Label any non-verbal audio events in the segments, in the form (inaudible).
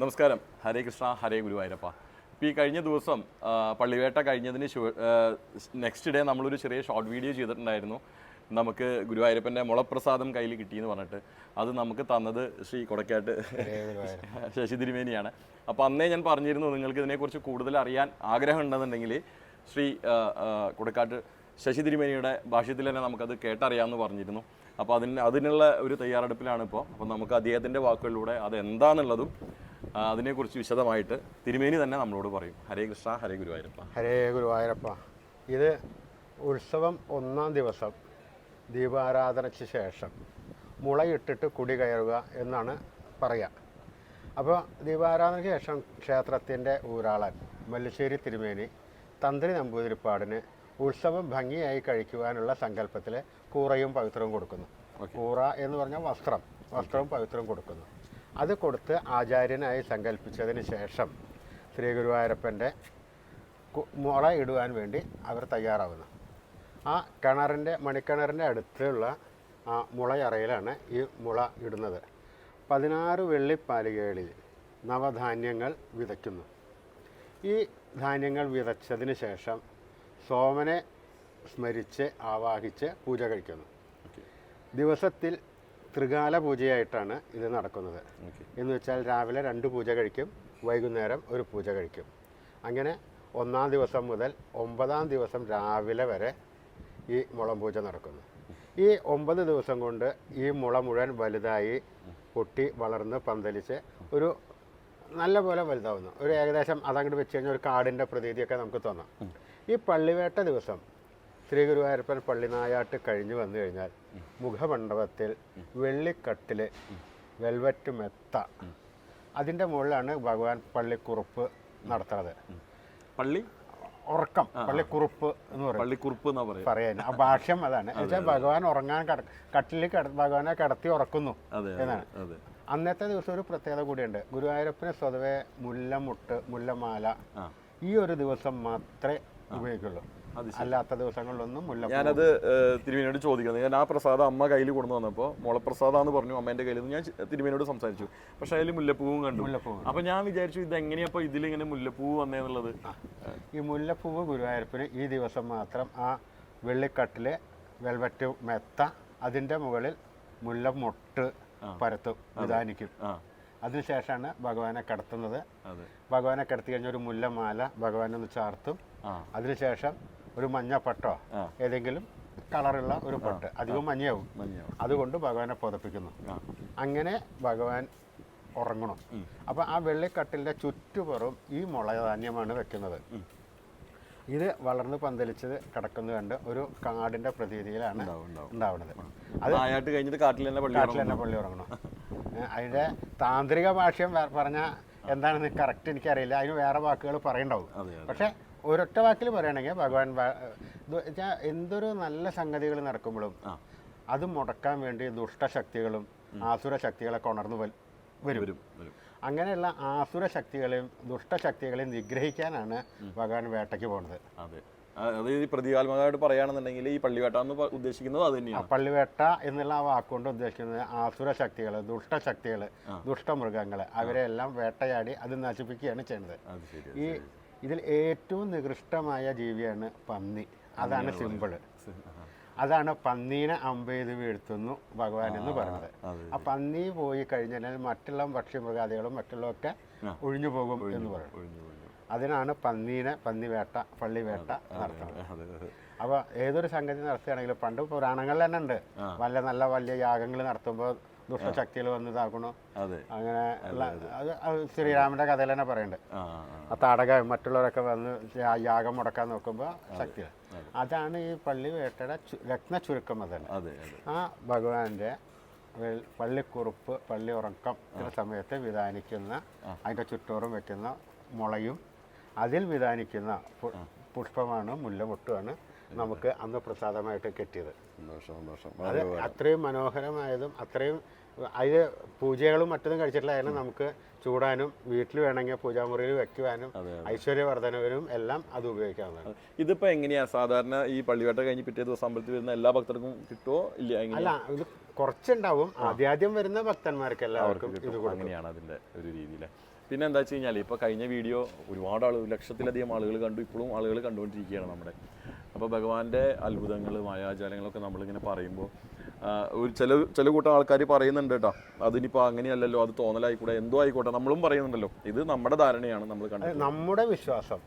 നമസ്കാരം. ഹരേ കൃഷ്ണ ഹരേ ഗുരുവായൂരപ്പ. ഇപ്പോൾ ഈ കഴിഞ്ഞ ദിവസം പള്ളിവേട്ട കഴിഞ്ഞതിന് നെക്സ്റ്റ് ഡേ നമ്മളൊരു ചെറിയ ഷോർട്ട് വീഡിയോ ചെയ്തിട്ടുണ്ടായിരുന്നു. നമുക്ക് ഗുരുവായൂരപ്പന്റെ മുളപ്രസാദം കയ്യിൽ കിട്ടിയെന്ന് പറഞ്ഞിട്ട്. അത് നമുക്ക് തന്നത് ശ്രീ കൊടക്കാട്ട് ശശി തിരുമേനിയാണ്. അപ്പോൾ അന്നേ ഞാൻ പറഞ്ഞിരുന്നു നിങ്ങൾക്ക് ഇതിനെക്കുറിച്ച് കൂടുതൽ അറിയാൻ ആഗ്രഹം ഉണ്ടെന്നുണ്ടെങ്കിൽ ശ്രീ കൊടക്കാട്ട് ശശി തിരുമേനിയുടെ ഭാഷ്യത്തിൽ തന്നെ നമുക്കത് കേട്ടറിയാമെന്ന് പറഞ്ഞിരുന്നു. അപ്പോൾ അതിന് അതിനുള്ള ഒരു തയ്യാറെടുപ്പിലാണ് ഇപ്പോൾ അപ്പോൾ നമുക്ക് അദ്ദേഹത്തിന്റെ വാക്കുകളിലൂടെ അത് എന്താണെന്നുള്ളതും ആ, അതിനെക്കുറിച്ച് വിശദമായിട്ട് തിരുമേനി തന്നെ നമ്മളോട് പറയും. ഹരേ കൃഷ്ണ ഹരേ ഗുരുവായൂരപ്പ. ഹരേ ഗുരുവായൂരപ്പ. ഇത് ഉത്സവം ഒന്നാം ദിവസം ദീപാരാധനയ്ക്ക് ശേഷം മുളയിട്ടിട്ട് കുടി കയറുക എന്നാണ് പറയുക അപ്പോൾ ദീപാരാധനയ്ക്ക് ശേഷം ക്ഷേത്രത്തിന്റെ ഊരാളൻ മല്ലശ്ശേരി തിരുമേനി തന്ത്രി നമ്പൂതിരിപ്പാടിന് ഉത്സവം ഭംഗിയായി കഴിക്കുവാനുള്ള സങ്കല്പത്തിൽ കൂറയും പവിത്രവും കൊടുക്കുന്നു. കൂറ എന്ന് പറഞ്ഞാൽ വസ്ത്രം. വസ്ത്രവും പവിത്രവും കൊടുക്കുന്നു. അത് കൊടുത്ത് ആചാര്യനായി സങ്കല്പിച്ചതിന് ശേഷം ശ്രീ ഗുരുവായൂരപ്പന്റെ മുള ഇടുവാൻ വേണ്ടി അവർ തയ്യാറാവുന്നു. ആ കിണറിന്റെ മണിക്കിണറിന്റെ അടുത്തുള്ള ആ മുളയറയിലാണ് ഈ മുള ഇടുന്നത്. പതിനാറ് വെള്ളിപ്പാലികകളിൽ നവധാന്യങ്ങൾ വിതയ്ക്കുന്നു. ഈ ധാന്യങ്ങൾ വിതച്ചതിന് ശേഷം സോമനെ സ്മരിച്ച് ആവാഹിച്ച് പൂജ കഴിക്കുന്നു. ദിവസത്തിൽ ത്രികാല പൂജയായിട്ടാണ് ഇത് നടക്കുന്നത്. എന്ന് വെച്ചാൽ രാവിലെ രണ്ട് പൂജ കഴിക്കും വൈകുന്നേരം ഒരു പൂജ കഴിക്കും. അങ്ങനെ ഒന്നാം ദിവസം മുതൽ ഒമ്പതാം ദിവസം രാവിലെ വരെ ഈ മുളം പൂജ നടക്കുന്നു. ഈ ഒമ്പത് ദിവസം കൊണ്ട് ഈ മുള മുഴുവൻ വലുതായി പൊട്ടി വളർന്ന് പന്തലിച്ച് ഒരു നല്ല പോലെ വലുതാവുന്നു. ഒരു ഏകദേശം അതങ്ങോട്ട് വെച്ച് കഴിഞ്ഞാൽ ഒരു കാടിന്റെ പ്രതീതിയൊക്കെ നമുക്ക് തോന്നാം. ഈ പള്ളിവേട്ട ദിവസം ശ്രീ ഗുരുവായൂരപ്പൻ പള്ളിനായാട്ട് കഴിഞ്ഞു വന്നു കഴിഞ്ഞാൽ മുഖമണ്ഡപത്തിൽ വെള്ളിക്കട്ടിൽ വെൽവെറ്റ് മെത്ത. അതിന്റെ മുകളിലാണ് ഭഗവാൻ പള്ളിക്കുറുപ്പ് നടത്തുന്നത്. പള്ളി? ഉറക്കം പള്ളിക്കുറുപ്പ് എന്ന് പറയും. പള്ളിക്കുറുപ്പ് എന്ന് പറയും. പറയാൻ ആ ഭാഷ്യം അതാണ്. എന്നുവെച്ചാൽ ഭഗവാൻ ഉറങ്ങാൻ കട കട്ടിലിൽ കിട ഭഗവാനെ കിടത്തി ഉറക്കുന്നു എന്നാണ്. അന്നത്തെ ദിവസം ഒരു പ്രത്യേകത കൂടിയുണ്ട്. ഗുരുവായൂരപ്പന് സ്വതവേ മുല്ലമുട്ട് മുല്ലമാല ഈ ഒരു ദിവസം മാത്രമേ ഉപയോഗിക്കുള്ളൂ. അല്ലാത്ത ദിവസങ്ങളിലൊന്നും മുല്ല ഞാനത് ഏഹ്, തിരുമേനിയോട് ചോദിക്കുന്നത് ഞാൻ ആ പ്രസാദം അമ്മ കയ്യിൽ കൊണ്ടു വന്നപ്പോൾ മുളപ്രസാദാന്ന് പറഞ്ഞു അമ്മേന്റെ കയ്യിൽ നിന്ന് ഞാൻ തിരുമേനോട് തിരുമേനിയോട് സംസാരിച്ചു. പക്ഷെ അതിൽ മുല്ലപ്പൂവും കണ്ടു. അപ്പൊ ഞാൻ വിചാരിച്ചു ഇത് എങ്ങനെയപ്പോ ഇതിലിങ്ങനെ മുല്ലപ്പൂവ് വന്നേന്നുള്ളത്? ഈ മുല്ലപ്പൂവ് ഗുരുവായൂരപ്പന് ഈ ദിവസം മാത്രം ആ വെള്ളിക്കട്ടിൽ വെൽവെറ്റ് മെത്ത അതിന്റെ മുകളിൽ മുല്ല മുട്ട് പരത്തും വിധാനിക്കും അതിനുശേഷമാണ് ഭഗവാനെ കടത്തുന്നത്. ഭഗവാനെ കടത്തി കഴിഞ്ഞ ഒരു മുല്ലമാല ഭഗവാനെ ഒന്ന് ചാർത്തും. അതിനുശേഷം ഒരു മഞ്ഞ പട്ടോ. ഏതെങ്കിലും കളറുള്ള ഒരു പട്ട്. അധികം മഞ്ഞയാവും. അതുകൊണ്ട് ഭഗവാനെ പുതപ്പിക്കുന്നു. അങ്ങനെ ഭഗവാൻ ഉറങ്ങണം. അപ്പോൾ ആ വെള്ളിക്കട്ടിലിന്റെ ചുറ്റുപുറം ഈ മുളധാന്യമാണ് വെക്കുന്നത്. ഇത് വളർന്ന് പന്തലിച്ചത് കിടക്കുന്നത് കണ്ട് ഒരു കാടിന്റെ പ്രതീതിയിലാണ് അത് ഉണ്ടാവുന്നത്. അത് കഴിഞ്ഞിട്ട് കാട്ടിൽ തന്നെ പള്ളി കാട്ടിൽ തന്നെ പള്ളി ഉറങ്ങണം. (laughs) അതിന്റെ താന്ത്രിക ഭാഷ്യം പറഞ്ഞ എന്താണെന്ന് കറക്റ്റ് എനിക്കറിയില്ല. അതിന് വേറെ വാക്കുകൾ പറയണ്ടാവും. പക്ഷേ ഒരൊറ്റ വാക്കിൽ പറയുകയാണെങ്കിൽ ഭഗവാൻ എന്തൊരു നല്ല സംഗതികൾ നടക്കുമ്പോഴും അത് മുടക്കാൻ വേണ്ടി ദുഷ്ടശക്തികളും ആസുര ശക്തികളൊക്കെ ഉണർന്നു വരും. അങ്ങനെയുള്ള ആസുര ശക്തികളെയും ദുഷ്ടശക്തികളെയും നിഗ്രഹിക്കാനാണ് ഭഗവാൻ വേട്ടയ്ക്ക് പോകുന്നത് അതെ. ഈ പ്രതീകാത്മകമായിട്ട് പറയുകയാണെന്നുണ്ടെങ്കിൽ ഈ പള്ളിവേട്ട എന്ന് ഉദ്ദേശിക്കുന്നത് അത് തന്നെയാണ്. പള്ളിവേട്ട എന്നുള്ള ആ വാക്കുകൊണ്ട് ഉദ്ദേശിക്കുന്നത് ആസുര ശക്തികൾ ദുഷ്ടശക്തികൾ ദുഷ്ടമൃഗങ്ങൾ അവരെല്ലാം വേട്ടയാടി അത് നശിപ്പിക്കുകയാണ് ചെയ്യുന്നത്. ഈ ഇതിൽ ഏറ്റവും നികൃഷ്ടമായ ജീവിയാണ് പന്നി. അതാണ് സിമ്പിൾ. അതാണ് പന്നീനെ അമ്പെയ്ത് വീഴ്ത്തുന്നു ഭഗവാൻ എന്ന് പറഞ്ഞത് ആ പന്നി പോയി കഴിഞ്ഞാൽ മറ്റുള്ള പക്ഷിമൃഗാദികളും മറ്റുള്ളതൊക്കെ ഒഴിഞ്ഞു പോകും എന്ന് പറഞ്ഞു അതിനാണ് പന്നീനെ പന്നിവേട്ട പള്ളിവേട്ട നടത്തുന്നത്. അപ്പോൾ ഏതൊരു സംഗതി നടത്തുകയാണെങ്കിലും പണ്ട് പുരാണങ്ങളിൽ തന്നെ ഉണ്ട്. വല്ല നല്ല വലിയ യാഗങ്ങൾ നടത്തുമ്പോൾ ദുഷ്ടശക്തികൾ വന്ന് ഇതാക്കണു? അങ്ങനെ അത് ശ്രീരാമന്റെ കഥയിൽ തന്നെ പറയുന്നുണ്ട് ആ താടക മറ്റുള്ളവരൊക്കെ വന്ന് യാഗം മുടക്കാൻ നോക്കുമ്പോൾ ശക്തി അതാണ് ഈ പള്ളി വേട്ടയുടെ രത്ന ചുരുക്കം അതെ ആ ഭഗവാന്റെ പള്ളിക്കുറുപ്പ് പള്ളി ഉറക്കം ചില സമയത്ത് വിധാനിക്കുന്ന അതിന്റെ ചുറ്റോറും വെക്കുന്ന മുളയും അതിൽ വിധാനിക്കുന്ന പുഷ്പമാണ് മുല്ലമുട്ടുമാണ് നമുക്ക് അന്ന് പ്രസാദമായിട്ട് കിട്ടിയത്. സന്തോഷം സന്തോഷം. അത് അത്രയും മനോഹരമായതും അത്രയും അതിൽ പൂജകളും മറ്റതും കഴിച്ചിട്ടില്ല അതിന് നമുക്ക് ചൂടാനും വീട്ടിൽ വേണമെങ്കിൽ പൂജാമുറിയിൽ വെക്കുവാനും ഐശ്വര്യവർദ്ധനവിനും എല്ലാം അത് ഉപയോഗിക്കാവുന്നതാണ്. ഇതിപ്പോ എങ്ങനെയാ? സാധാരണ ഈ പള്ളിവേട്ട കഴിഞ്ഞ് പിറ്റേ ദിവസം അമ്പലത്തിൽ വരുന്ന എല്ലാ ഭക്തർക്കും കിട്ടുമോ ഇല്ല അല്ല ഇത് കുറച്ചുണ്ടാവും. ആദ്യാദ്യം വരുന്ന ഭക്തന്മാർക്ക് എല്ലാവർക്കും ഇത് അങ്ങനെയാണ് അതിന്റെ ഒരു രീതിയിൽ പിന്നെ എന്താ വെച്ച് കഴിഞ്ഞാൽ ഇപ്പോൾ കഴിഞ്ഞ വീഡിയോ ഒരുപാട് ആളുകൾ ലക്ഷത്തിലധികം ആളുകൾ കണ്ടു. ഇപ്പോഴും ആളുകൾ കണ്ടുകൊണ്ടിരിക്കുകയാണ് നമ്മുടെ അപ്പോൾ ഭഗവാന്റെ അത്ഭുതങ്ങൾ മായാജാലങ്ങളൊക്കെ നമ്മളിങ്ങനെ പറയുമ്പോൾ ഒരു ചില ചില കൂട്ടം ആൾക്കാർ പറയുന്നുണ്ട് കേട്ടോ അതിനിപ്പോൾ അങ്ങനെയല്ലല്ലോ അത് തോന്നലായിക്കൂടെ എന്തോ ആയിക്കോട്ടെ നമ്മളും പറയുന്നുണ്ടല്ലോ. ഇത് നമ്മുടെ ധാരണയാണ് നമ്മൾ കണ്ടത് നമ്മുടെ വിശ്വാസം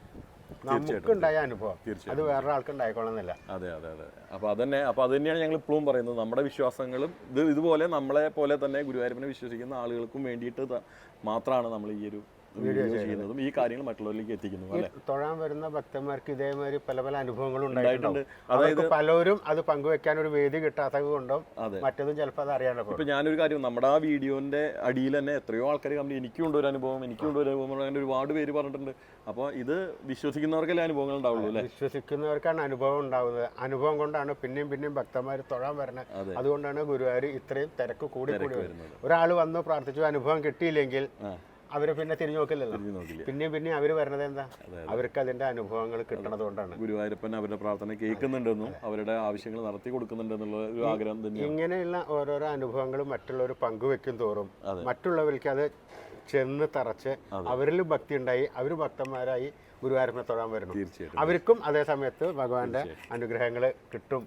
നമുക്കുണ്ടായ അനുഭവം. അത് വേറൊരാൾക്ക് ഉണ്ടായിക്കൊള്ളുന്നില്ല അതെ അതെ അതെ. അപ്പോൾ അതന്നെ അപ്പോൾ അത് തന്നെയാണ് ഞങ്ങൾ ഇപ്പോഴും പറയുന്നത്. നമ്മുടെ വിശ്വാസങ്ങളും ഇത് ഇതുപോലെ നമ്മളെ പോലെ തന്നെ ഗുരുവായൂരപ്പനെ വിശ്വസിക്കുന്ന ആളുകൾക്കും വേണ്ടിയിട്ട് മാത്രമാണ് നമ്മൾ ഈ ഒരു വീഡിയോ ചെയ്യുന്നതും. ഈ കാര്യങ്ങൾ മറ്റുള്ളവരിലേക്ക് എത്തിക്കുന്നു അല്ലേ? തൊഴാൻ വരുന്ന ഭക്തന്മാർക്ക് ഇതേമാതിരി പല പല അനുഭവങ്ങൾ ഉണ്ടായിട്ടുണ്ട്. അതായത് പലരും അത് പങ്കുവെക്കാൻ ഒരു വേദി കിട്ടാത്തത് കൊണ്ടും മറ്റൊന്നും മറ്റതും ചിലപ്പോൾ അത് പോകും ഇപ്പൊ ഞാനൊരു കാര്യം നമ്മുടെ ആ വീഡിയോന്റെ അടിയിൽ തന്നെ എത്രയോ ആൾക്കാർ കമ്പനി എനിക്കും ഉണ്ട് ഒരു അനുഭവം എനിക്കും ഉണ്ട് ഒരു അനുഭവം അങ്ങനെ ഒരുപാട് പേര് പറഞ്ഞിട്ടുണ്ട്. അപ്പോൾ ഇത് വിശ്വസിക്കുന്നവർക്കല്ലേ അനുഭവങ്ങൾ ഉണ്ടാവുള്ളൂ അല്ലേ? വിശ്വസിക്കുന്നവർക്കാണ് അനുഭവം ഉണ്ടാവുന്നത്. അനുഭവം കൊണ്ടാണ് പിന്നെയും പിന്നെയും ഭക്തന്മാർ തൊഴാൻ വരുന്നത് അതുകൊണ്ടാണ് ഗുരുവായൂർ ഇത്രയും തിരക്ക് കൂടി കൂടി വരുന്നത്. ഒരാൾ വന്ന് പ്രാർത്ഥിച്ചു അനുഭവം കിട്ടിയില്ലെങ്കിൽ അവർ പിന്നെ തിരിഞ്ഞു നോക്കില്ലല്ലോ. തിരിഞ്ഞു നോക്കില്ല. പിന്നെയും പിന്നെ അവർ വരുന്നത് എന്താ? അവർക്ക് അതിന്റെ അനുഭവങ്ങൾ കിട്ടണത് കൊണ്ടാണ് ഗുരുവായൂരപ്പൻ അവരുടെ പ്രാർത്ഥന കേൾക്കുന്നുണ്ടെന്നും അവരുടെ ആവശ്യങ്ങൾ നടത്തി കൊടുക്കുന്നുണ്ടെന്നുള്ള ഒരു ആഗ്രഹം തന്നെ ഇങ്ങനെയുള്ള ഓരോരോ അനുഭവങ്ങളും മറ്റുള്ളവർ പങ്കുവെക്കും തോറും മറ്റുള്ളവർക്ക് അത് ചെന്ന് തറച്ച് അവരിൽ ഭക്തി ഉണ്ടായി അവർ ഭക്തന്മാരായി ഗുരുവായൂരപ്പനെ തൊഴാൻ വരുന്നു തീർച്ചയായിട്ടും. അവർക്കും അതേ സമയത്ത് ഭഗവാന്റെ അനുഗ്രഹങ്ങൾ കിട്ടും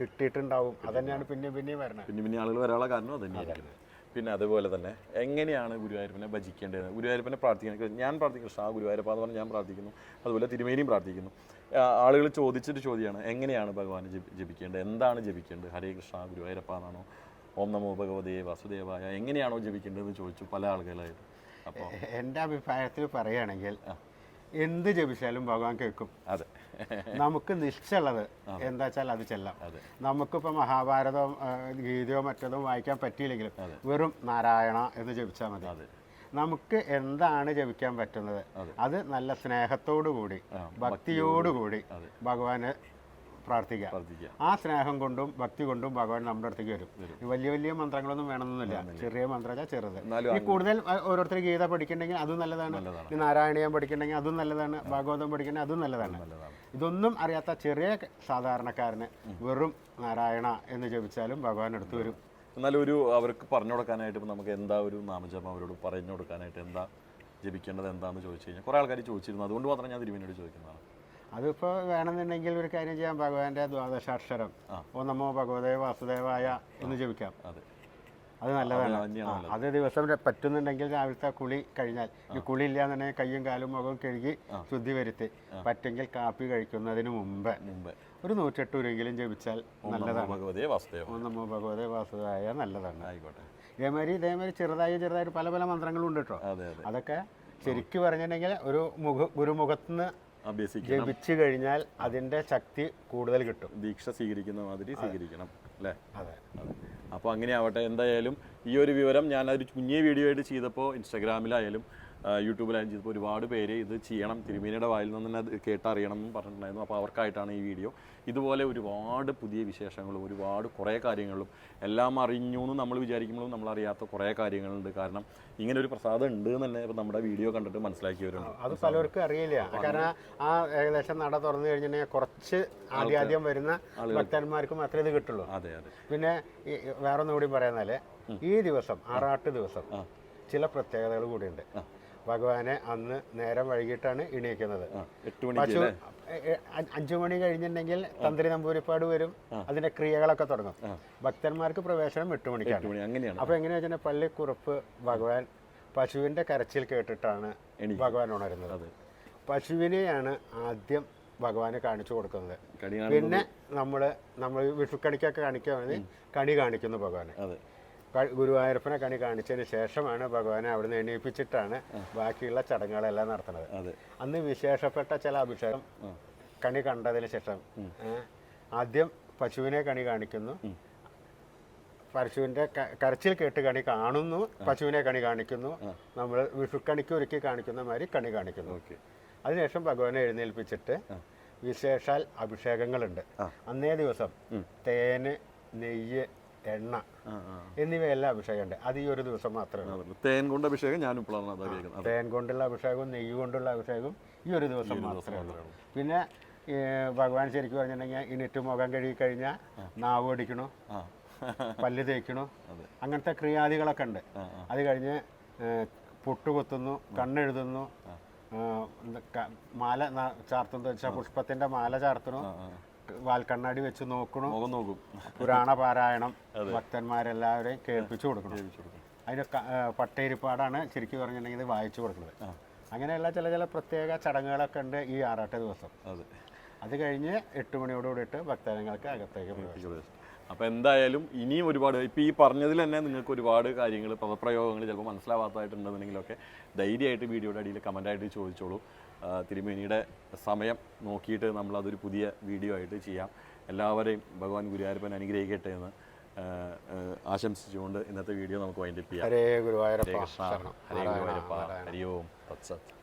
കിട്ടിയിട്ടുണ്ടാവും. അതന്നെയാണ് പിന്നെയും പിന്നെയും വരുന്നത് പിന്നെ പിന്നെ ആളുകൾ വരാനുള്ള കാരണം അത് തന്നെയായിരിക്കും. പിന്നെ അതുപോലെ തന്നെ എങ്ങനെയാണ് ഗുരുവായൂരപ്പനെ ഭജിക്കേണ്ടത്? ഗുരുവായൂരപ്പനെ പ്രാർത്ഥിക്കുന്നത് ഞാൻ പ്രാർത്ഥിക്കുന്നു ഷാ ഗുരുവായൂരപ്പ എന്ന് പറഞ്ഞ് ഞാൻ പ്രാർത്ഥിക്കുന്നു. അതുപോലെ തിരുമേനിയും പ്രാർത്ഥിക്കുന്നു. ആളുകൾ ചോദിച്ചിട്ട് ചോദ്യമാണ് എങ്ങനെയാണ് ഭഗവാനെ ജപിക്കേണ്ടത്? എന്താണ് ജപിക്കേണ്ടത്? ഹരേ കൃഷ്ണ ഗുരുവായൂരപ്പ എന്നാണോ? ഓം നമോ ഭഗവതേ വാസുദേവായ എങ്ങനെയാണോ ജപിക്കേണ്ടതെന്ന് ചോദിച്ചു പല ആളുകളായിട്ട്. അപ്പോൾ എന്റെ അഭിപ്രായത്തിൽ പറയുകയാണെങ്കിൽ എന്ത് ജപിച്ചാലും ഭഗവാൻ കേൾക്കും. അതെ. നമുക്ക് നിശ്ചയുള്ളത് എന്താ വെച്ചാൽ അത് ചെല്ലാം. നമുക്കിപ്പോൾ മഹാഭാരതവും ഗീതയോ മറ്റതും വായിക്കാൻ പറ്റിയില്ലെങ്കിലും വെറും നാരായണ എന്ന് ജപിച്ചാൽ മതി. നമുക്ക് എന്താണ് ജപിക്കാൻ പറ്റുന്നത്? അത്. നല്ല സ്നേഹത്തോടു കൂടി ഭക്തിയോടുകൂടി. ഭഗവാനെ പ്രാർത്ഥിക്കുക. ആ സ്നേഹം കൊണ്ടും ഭക്തി കൊണ്ടും ഭഗവാൻ നമ്മുടെ അടുത്തേക്ക് വരും. വലിയ വലിയ മന്ത്രങ്ങളൊന്നും വേണമെന്നില്ല. ചെറിയ മന്ത്രമല്ല ചെറുത്. ഈ കൂടുതൽ ഓരോരുത്തർ ഗീത പഠിക്കണമെങ്കിൽ അതും നല്ലതാണ്. നാരായണീയം പഠിക്കണമെങ്കിൽ അതും നല്ലതാണ്. ഭാഗവതം പഠിക്കണമെങ്കിൽ അതും നല്ലതാണ്. ഇതൊന്നും അറിയാത്ത ചെറിയ സാധാരണക്കാരന് വെറും നാരായണ എന്ന് ജപിച്ചാലും ഭഗവാൻ അടുത്ത് വരും. എന്നാലും ഒരു അവർക്ക് പറഞ്ഞു കൊടുക്കാനായിട്ട് ഇപ്പം നമുക്ക് എന്താ ഒരു നാമജപം അവരോട് പറഞ്ഞു കൊടുക്കാനായിട്ട് എന്താ ജപിക്കേണ്ടത് എന്താണെന്ന് ചോദിച്ചു കഴിഞ്ഞാൽ കുറേ ആൾക്കാർ ചോദിച്ചിരുന്നു. അതുകൊണ്ട് മാത്രം ഞാൻ തിരുമേനിയോട് ചോദിക്കുന്നതാണ്. അതിപ്പോൾ വേണമെന്നുണ്ടെങ്കിൽ ഒരു കാര്യം ചെയ്യാം. ഭഗവാന്റെ ദ്വാദശാക്ഷരം. ഓ നമോ ഭഗവതേ വാസുദേവായ എന്ന് ജപിക്കാം. അതെ. നല്ലതാണ്. അത്. ദിവസം പറ്റുന്നുണ്ടെങ്കിൽ രാവിലത്തെ കുളി കഴിഞ്ഞാൽ. ഈ കുളി ഇല്ലാന്നുണ്ടെങ്കിൽ കയ്യും കാലും മുഖവും കഴുകി ശുദ്ധി വരുത്തി പറ്റെങ്കിൽ കാപ്പി കഴിക്കുന്നതിന് മുമ്പ് മുമ്പേ. ഒരു നൂറ്റെട്ട് ഒരുങ്കിലും ജപിച്ചാൽ നല്ലതാണ്. ഭഗവതേ വാസുദേവ ഓ നമോ ഭഗവതേ വാസുദേവായ നല്ലതാണ്. ആയിക്കോട്ടെ. ഇതേമാതിരി ഇതേമാതിരി ചെറുതായി ചെറുതായിട്ട് പല പല മന്ത്രങ്ങളും ഉണ്ട് കേട്ടോ. അതെ അതെ. അതൊക്കെ ശരിക്കും പറഞ്ഞിട്ടുണ്ടെങ്കിൽ ഒരു മുഖ ഗുരുമുഖത്തുനിന്ന് അഭ്യസിക്കണം. ജപിച്ചു കഴിഞ്ഞാൽ അതിന്റെ ശക്തി കൂടുതൽ കിട്ടും. ദീക്ഷ സ്വീകരിക്കുന്ന മാതിരി സ്വീകരിക്കണം അല്ലേ? അതെ. അപ്പോൾ അങ്ങനെ ആവട്ടെ എന്തായാലും ഈ ഒരു വിവരം ഞാൻ ഒരു കുഞ്ഞിയ വീഡിയോ ആയിട്ട് ചെയ്തപ്പോൾ ഇൻസ്റ്റാഗ്രാമിലായാലും ആ, യൂട്യൂബിലായാലും ചെയ്തപ്പോൾ ഒരുപാട് പേര് ഇത് ചെയ്യണം തിരുമേനിയുടെ വായിൽ നിന്ന് തന്നെ കേട്ടറിയണം എന്ന് പറഞ്ഞിട്ടുണ്ടായിരുന്നു. അപ്പോൾ അവർക്കായിട്ടാണ് ഈ വീഡിയോ. ഇതുപോലെ ഒരുപാട് പുതിയ വിശേഷങ്ങളും ഒരുപാട് കുറേ കാര്യങ്ങളും എല്ലാം അറിഞ്ഞു എന്ന് നമ്മൾ വിചാരിക്കുമ്പോഴും നമ്മൾ അറിയാത്ത കുറേ കാര്യങ്ങളുണ്ട്. കാരണം ഇങ്ങനെ ഒരു പ്രസാദം ഉണ്ട് എന്ന് തന്നെ ഇപ്പോൾ നമ്മുടെ വീഡിയോ കണ്ടിട്ട് മനസ്സിലാക്കി മനസ്സിലാക്കിയവരുണ്ട് അത് പലർക്കും അറിയില്ല. കാരണം ആ ഏകദേശം നട തുറന്നു കഴിഞ്ഞിട്ടുണ്ടെങ്കിൽ കുറച്ച് ആദ്യാദ്യം വരുന്ന ഭക്തന്മാർക്ക് മാത്രമേ ഇത് കിട്ടുള്ളൂ. അതെ അതെ. പിന്നെ വേറൊന്നും കൂടി പറയുന്നാൽ ഈ ദിവസം ആറാട്ട് ദിവസം ചില പ്രത്യേകതകൾ കൂടിയുണ്ട്. ഭഗവാനെ അന്ന് നേരം വൈകിട്ടാണ് എണീക്കുന്നത്. പശു അഞ്ചു മണി കഴിഞ്ഞിട്ടുണ്ടെങ്കിൽ തന്ത്രി നമ്പൂരിപ്പാട് വരും. അതിന്റെ ക്രിയകളൊക്കെ തുടങ്ങും. ഭക്തന്മാർക്ക് പ്രവേശനം എട്ട് മണിക്കാണ്. അപ്പൊ എങ്ങനെയാ വെച്ചാൽ പള്ളിക്കുറുപ്പ് ഭഗവാൻ പശുവിന്റെ കരച്ചിൽ കേട്ടിട്ടാണ്. ഭഗവാൻ ഉണരുന്നത്. പശുവിനെയാണ് ആദ്യം ഭഗവാന് കാണിച്ചു കൊടുക്കുന്നത്. പിന്നെ നമ്മൾ നമ്മൾ വിഷുക്കണിക്കൊക്കെ കാണിക്കുകയാണെങ്കിൽ കണി കാണിക്കുന്നു ഭഗവാനെ. ഗുരുവായൂരപ്പനെ കണി കാണിച്ചതിന് ശേഷമാണ് ഭഗവാനെ അവിടുന്ന് എണീപ്പിച്ചിട്ടാണ് ബാക്കിയുള്ള ചടങ്ങുകളെല്ലാം നടത്തുന്നത്. അന്ന് വിശേഷപ്പെട്ട ചില അഭിഷേകം കണി കണ്ടതിന് ശേഷം ആദ്യം പശുവിനെ കണി കാണിക്കുന്നു. പശുവിന്റെ കരച്ചിൽ കേട്ട് കണി കാണുന്നു. പശുവിനെ കണി കാണിക്കുന്നു. നമ്മൾ വിഷുക്കണിക്ക് ഒരുക്കി കാണിക്കുന്ന മാതിരി കണി കാണിക്കുന്നു. അതിനുശേഷം ഭഗവാനെ എഴുന്നേൽപ്പിച്ചിട്ട് വിശേഷാൽ അഭിഷേകങ്ങളുണ്ട്. അന്നേ ദിവസം തേന് നെയ്യ് എണ്ണ എന്നിവയെല്ലാം അഭിഷേകമുണ്ട്. അത് ഈ ഒരു ദിവസം മാത്രമേ തേൻ കൊണ്ട് അഭിഷേകം ഞാൻ ഇപ്പോഴാണ് തേൻ കൊണ്ടുള്ള അഭിഷേകവും നെയ്യ് കൊണ്ടുള്ള അഭിഷേകവും ഈ ഒരു ദിവസം മാത്രമേ ഉള്ളൂ. പിന്നെ ഭഗവാൻ ശരിക്കും പറഞ്ഞിട്ടുണ്ടെങ്കിൽ ഇനിറ്റ് മുഖം കഴുകി കഴിഞ്ഞാൽ നാവ് ഓടിക്കണു ആ. പല്ല് തേക്കണു അങ്ങനത്തെ ക്രിയാദികളൊക്കെ ഉണ്ട്. അത് കഴിഞ്ഞ് പൊട്ടുകൊത്തുന്നു പുട്ട് കുത്തുന്നു കണ്ണെഴുതുന്നു മാല ചാർത്തുന്നു വെച്ചാൽ പുഷ്പത്തിന്റെ മാല ചാർത്തണു വാൽക്കണ്ണാടി വെച്ച് നോക്കണു? മുഖം നോക്കും. പുരാണ പാരായണം ഭക്തന്മാരെല്ലാവരെയും കേൾപ്പിച്ചു കൊടുക്കണം. അതിന് പട്ടേരിപ്പാടാണ് പട്ടയിരിപ്പാടാണ് ശരിക്കും പറഞ്ഞിട്ടുണ്ടെങ്കിൽ ഇത് വായിച്ചു കൊടുക്കുന്നത്. അങ്ങനെയുള്ള ചില ചില പ്രത്യേക ചടങ്ങുകളൊക്കെ ഉണ്ട് ഈ ആറാട്ട് ദിവസം. അതെ. കഴിഞ്ഞ് എട്ട് മണിയോടുകൂടിയിട്ട് ഭക്തജനങ്ങൾക്ക് അകത്തേക്ക് പ്രവേശിക്കും അപ്പോൾ എന്തായാലും ഇനിയും ഒരുപാട് ഇപ്പോൾ ഈ പറഞ്ഞതിൽ തന്നെ നിങ്ങൾക്ക് ഒരുപാട് കാര്യങ്ങൾ പദപ്രയോഗങ്ങൾ ചിലപ്പോൾ മനസ്സിലാവാത്തതായിട്ടുണ്ടെന്നുണ്ടെങ്കിലൊക്കെ ധൈര്യമായിട്ട് വീഡിയോയുടെ അടിയിൽ കമന്റായിട്ട് ചോദിച്ചോളൂ. തിരുമേനിയുടെ സമയം നോക്കിയിട്ട് നമ്മൾ അതൊരു പുതിയ വീഡിയോ ആയിട്ട് ചെയ്യാം. എല്ലാവരെയും ഭഗവാൻ ഗുരുവായൂരപ്പൻ അനുഗ്രഹിക്കട്ടെ എന്ന് ആശംസിച്ചുകൊണ്ട് ഇന്നത്തെ വീഡിയോ നമുക്ക് വൈൻഡപ്പ് ചെയ്യാം. ഹരേ ഗുരുവായൂരപ്പ. ഹരേ. ഗുരുവായൂരപ്പ. ഹരി ഓം തത്സത്.